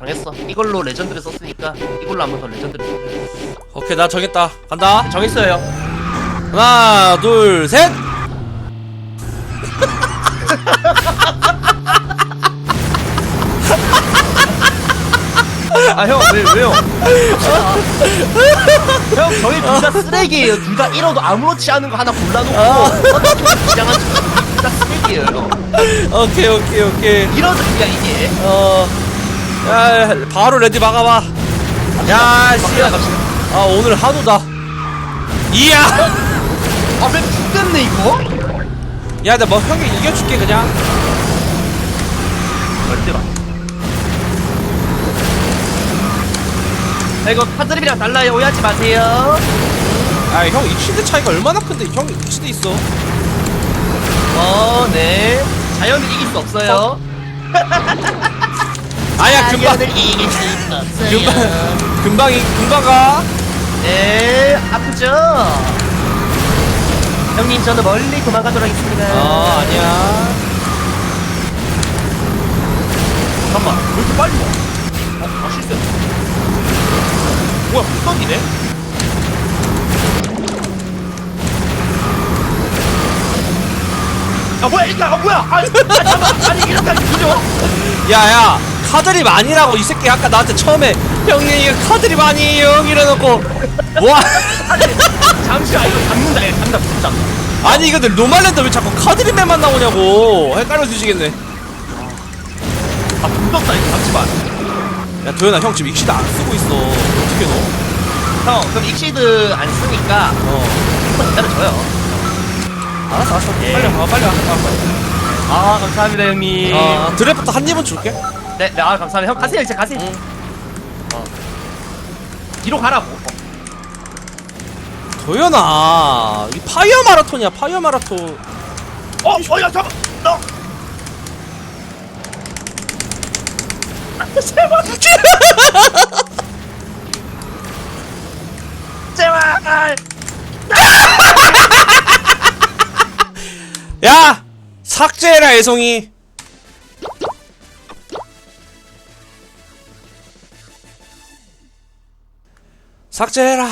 정했어. 이걸로 레전드를 썼으니까 이걸로 한 번 더 레전드를. 써. 오케이 나 정했다 간다 정했어요. 하나 둘셋 아 형 왜 왜요? 형 저희 둘 다 쓰레기예요. 둘 다 잃어도 아무렇지 않은 거 하나 골라놓고 이상한 둘다 쓰레기예요. 형. 오케이 오케이 오케이 이러죠 그냥 이게. 어, 야, 바로 레디 막아봐. 야, 씨. 아, 오늘 한우다. 이야! 아왜 죽겠네 이거? 야, 나 뭐 형이 이겨줄게, 그냥. 절대 봐. 자, 이거 카드립이랑 달라요. 오해하지 마세요. 아, 형, 이 치드 차이가 얼마나 큰데, 형, 이 치드 있어. 어, 네. 자연을 이길 수 없어요. 아야, 금방, 자연을 이길 수 없어요. 금방, 금방, 이- 금방 가. 네, 아프죠? 형님, 저는 멀리 도망가도록 하겠습니다. 어, 아니야. 잠깐만, 왜 이렇게 빨리 와? 어, 아, 실수했어. 뭐야, 불떡이네? 아, 뭐야, 일단, 아, 뭐야! 아, 아 잠깐만, 아니, 이렇게 하면 그죠? 야, 야, 카드립 아니라고, 이 새끼 아까 나한테 처음에, 형님, 이거 카드립 아니에요, 이래놓고, 뭐, 아니, 잠시만, 이거 잡는다, 얘 잡는다, 진짜. 아니, 이거 로말랜드 왜 자꾸 카드립맨만 나오냐고. 헷갈려 주시겠네. 아, 불떡다, 이거 잠시만. 야, 도현아, 형 지금 익시드 안 쓰고 있어. 어떻게 넣어? 형, 그럼 익시드 안 쓰니까, 어. 한번 기다려줘요. 알았어, 알았어. 예. 빨리 와, 빨리 와. 빨리 와. 아, 감사합니다, 형님. 아, 드래프트 한 입은 줄게. 네, 네, 아, 감사합니다. 형, 가세요, 이제 가세요. 응. 어. 뒤로 가라고. 도현아, 이 파이어 마라톤이야, 파이어 마라톤. 어, 어, 야, 잠깐, 너. 제발. 제발. 야! 삭제해라, 애송이. 삭제해라.